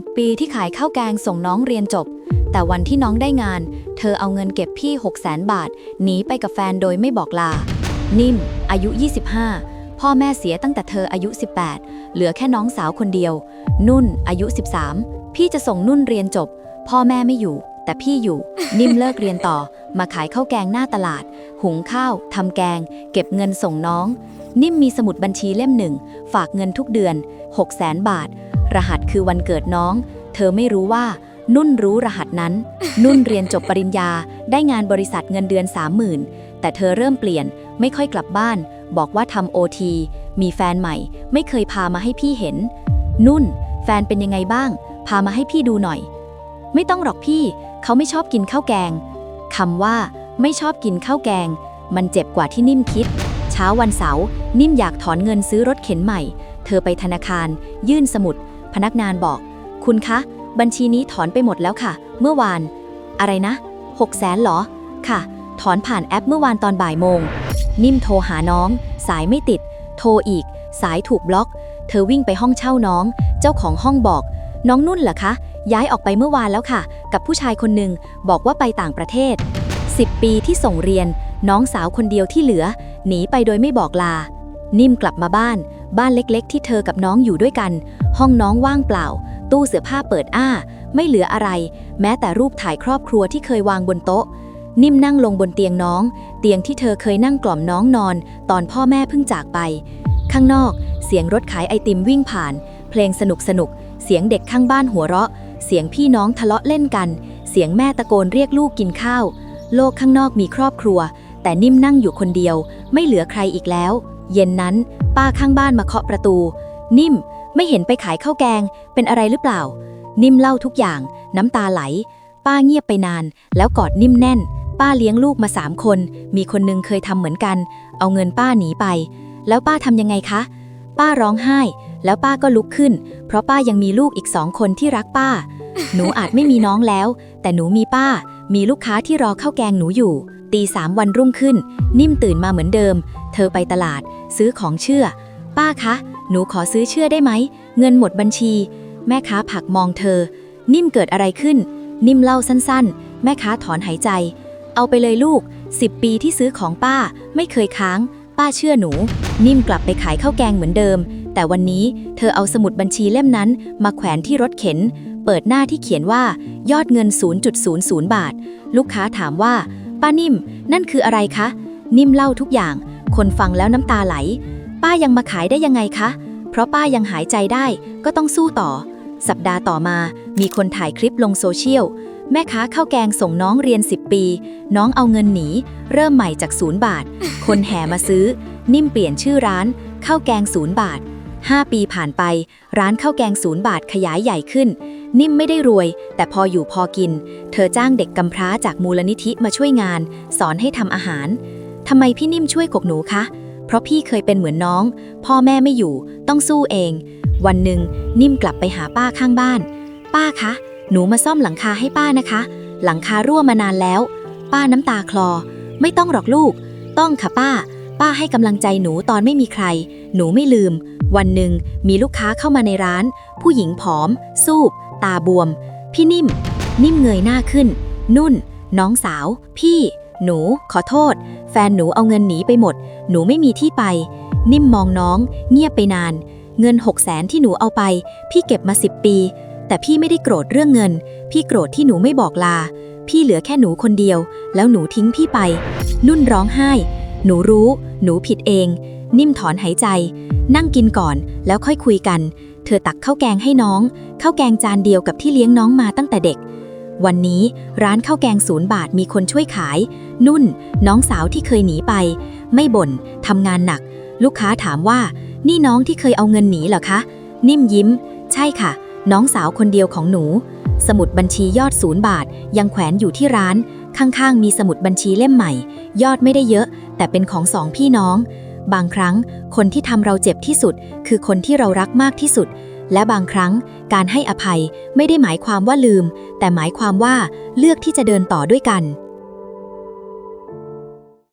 10 ปีที่ขายข้าวแกงส่งน้องเรียนจบ แต่วันที่น้องได้งาน เธอเอาเงินเก็บพี่6 0 0 0 0 0 บาท หนีไปกับแฟนโดยไม่บอกลา นิ่ม อายุ 25 พ่อแม่เสียตั้งแต่เธออายุ 18 เหลือแค่น้องสาวคนเดียว นุ่น อายุ 13 พี่จะส่งนุ่นเรียนจบ พ่อแม่ไม่อยู่ แต่พี่อยู่ นิ่มเลิกเรียนต่อ มาขายข้าวแกงหน้าตลาด หุงข้าวทำแกง เก็บเงินส่งน้อง นิ่มมีสมุดบัญชีเล่มหนึ่ง ฝากเงินทุกเดือน 6 0 0 0 0 0 บาท รหัสคือวันเกิดน้อง เธอไม่รู้ว่า นุ่นรู้รหัสนั้น นุ่นเรียนจบปริญญา ได้งานบริษัทเงินเดือน 30,000 แต่เธอเริ่มเปลี่ยน ไม่ค่อยกลับบ้าน บอกว่าทำโอทีมีแฟนใหม่ ไม่เคยพามาให้พี่เห็น นุ่น แฟนเป็นยังไงบ้าง พามาให้พี่ดูหน่อย ไม่ต้องหรอกพี่ เขาไม่ชอบกินข้าวแกงคำว่า ไม่ชอบกินข้าวแกง มันเจ็บกว่าที่นิ่มคิด เช้าวันเสาร์นิ่มอยากถอนเงินซื้อรถเข็นใหม่ เธอไปธนาคาร ยื่นสมุด พนักงานบอก คุณคะ บัญชีนี้ถอนไปหมดแล้วค่ะ เมื่อวาน อะไรนะ6 0แสนเหรอ ค่ะ ถอนผ่านแอปเมื่อวานตอนบ่ายโมง นิ่มโทรหาน้อง สายไม่ติด โทรอีก สายถูกบล็อก เธอวิ่งไปห้องเช่าน้อง เจ้าของห้องบอก น้องนุ่นเหรอคะ ย้ายออกไปเมื่อวานแล้วค่ะ กับผู้ชายคนหนึ่งบอกว่าไปต่างประเทศ 10 ปีที่ส่งเรียน น้องสาวคนเดียวที่เหลือ หนีไปโดยไม่บอกลา นิ่มกลับมาบ้าน บ้านเล็กๆ ที่เธอกับน้องอยู่ด้วยกัน ห้องน้องว่างเปล่า ตู้เสื้อผ้าเปิดอ้า ไม่เหลืออะไร แม้แต่รูปถ่ายครอบครัวที่เคยวางบนโต๊ะ นิ่มนั่งลงบนเตียงน้อง เตียงที่เธอเคยนั่งกล่อมน้องนอน ตอนพ่อแม่เพิ่งจากไป ข้างนอก เสียงรถขายไอติมวิ่งผ่าน เพลงสนุกสนุก เสียงเด็กข้างบ้านหัวเราะ เสียงพี่น้องทะเลาะเล่นกัน เสียงแม่ตะโกนเรียกลูกกินข้าว โลกข้างนอกมีครอบครัว แต่นิ่มนั่งอยู่คนเดียว ไม่เหลือใครอีกแล้ว เย็นนั้น ป้าข้างบ้านมาเคาะประตู นิ่ม ไม่เห็นไปขายข้าวแกง เป็นอะไรหรือเปล่า นิ่มเล่าทุกอย่าง น้ำตาไหล ป้าเงียบไปนาน แล้วกอดนิ่มแน่น ป้าเลี้ยงลูกมาสามคน มีคนหนึงเคยทำเหมือนกัน เอาเงินป้าหนีไป แล้วป้าทำยังไงคะ ป้าร้องไห้ แล้วป้าก็ลุกขึ้น เพราะป้ายังมีลูกอีกสองคนที่รักป้า หนูอาจไม่มีน้องแล้ว แต่หนูมีป้า มีลูกค้าที่รอข้าวแกงหนูอยู่ตีสามวันรุ่งขึ้น นิ่มตื่นมาเหมือนเดิม เธอไปตลาด ซื้อของเชื่อ ป้าคะ หนูขอซื้อเชื่อได้ไหม เงินหมดบัญชี แม่ค้าผักมองเธอ นิ่มเกิดอะไรขึ้น นิ่มเล่าสั้นๆ แม่ค้าถอนหายใจ เอาไปเลยลูก 10 ปีที่ซื้อของป้า ไม่เคยค้าง ป้าเชื่อหนู นิ่มกลับไปขายข้าวแกงเหมือนเดิม แต่วันนี้เธอเอาสมุดบัญชีเล่มนั้น มาแขวนที่รถเข็น เปิดหน้าที่เขียนว่า ยอดเงิน 0.00 บาท ลูกค้าถามว่า ป้านิ่ม นั่นคืออะไรคะ นิ่มเล่าทุกอย่าง คนฟังแล้วน้ำตาไหล ป้ายังมาขายได้ยังไงคะ เพราะป้ายังหายใจได้ก็ต้องสู้ต่อ สัปดาห์ต่อมา มีคนถ่ายคลิปลงโซเชียล แม่ค้าข้าวแกงส่งน้องเรียน 10 ปี น้องเอาเงินหนี เริ่มใหม่จากศูนย์บาท คนแห่มาซื้อ นิ่มเปลี่ยนชื่อร้านข้าวแกงศูนย์บาท 5 ปีผ่านไป ร้านข้าวแกงศูนย์บาทขยายใหญ่ขึ้น นิ่มไม่ได้รวย แต่พออยู่พอกิน เธอจ้างเด็กกำพร้าจากมูลนิธิมาช่วยงาน สอนให้ทำอาหารทำไมพี่นิ่มช่วยกกหนูคะ เพราะพี่เคยเป็นเหมือนน้อง พ่อแม่ไม่อยู่ ต้องสู้เอง วันหนึ่งนิ่มกลับไปหาป้าข้างบ้าน ป้าคะ หนูมาซ่อมหลังคาให้ป้านะคะ หลังคารั่วมานานแล้ว ป้าน้ำตาคลอ ไม่ต้องหรอกลูก ต้องค่ะป้า ป้าให้กำลังใจหนูตอนไม่มีใคร หนูไม่ลืม วันหนึ่งมีลูกค้าเข้ามาในร้าน ผู้หญิงผอม สูบตาบวม พี่นิ่ม นิ่มเงยหน้าขึ้น นุ่น น้องสาว พี่ หนู ขอโทษ แฟนหนูเอาเงินหนีไปหมด หนูไม่มีที่ไป นิ่มมองน้อง เงียบไปนาน เงินหกแสนที่หนูเอาไป พี่เก็บมาสิบปี แต่พี่ไม่ได้โกรธเรื่องเงิน พี่โกรธที่หนูไม่บอกลา พี่เหลือแค่หนูคนเดียว แล้วหนูทิ้งพี่ไป นุ่นร้องไห้ หนูรู้ หนูผิดเอง นิ่มถอนหายใจ นั่งกินก่อนแล้วค่อยคุยกัน เธอตักข้าวแกงให้น้องข้าวแกงจานเดียวกับที่เลี้ยงน้องมาตั้งแต่เด็ก วันนี้ร้านข้าวแกงศูนย์บาทมีคนช่วยขาย นุ่น น้องสาวที่เคยหนีไป ไม่บ่นทำงานหนัก ลูกค้าถามว่า นี่น้องที่เคยเอาเงินหนีเหรอคะ นิ่มยิ้ม ใช่ค่ะ น้องสาวคนเดียวของหนู สมุดบัญชียอดศูนย์บาท ยังแขวนอยู่ที่ร้าน ข้างๆ มีสมุดบัญชีเล่มใหม่ ยอดไม่ได้เยอะ แต่เป็นของสองพี่น้อง บางครั้ง คนที่ทำเราเจ็บที่สุด คือคนที่เรารักมากที่สุด และบางครั้ง การให้อภัยไม่ได้หมายความว่าลืม แต่หมายความว่าเลือกที่จะเดินต่อด้วยกัน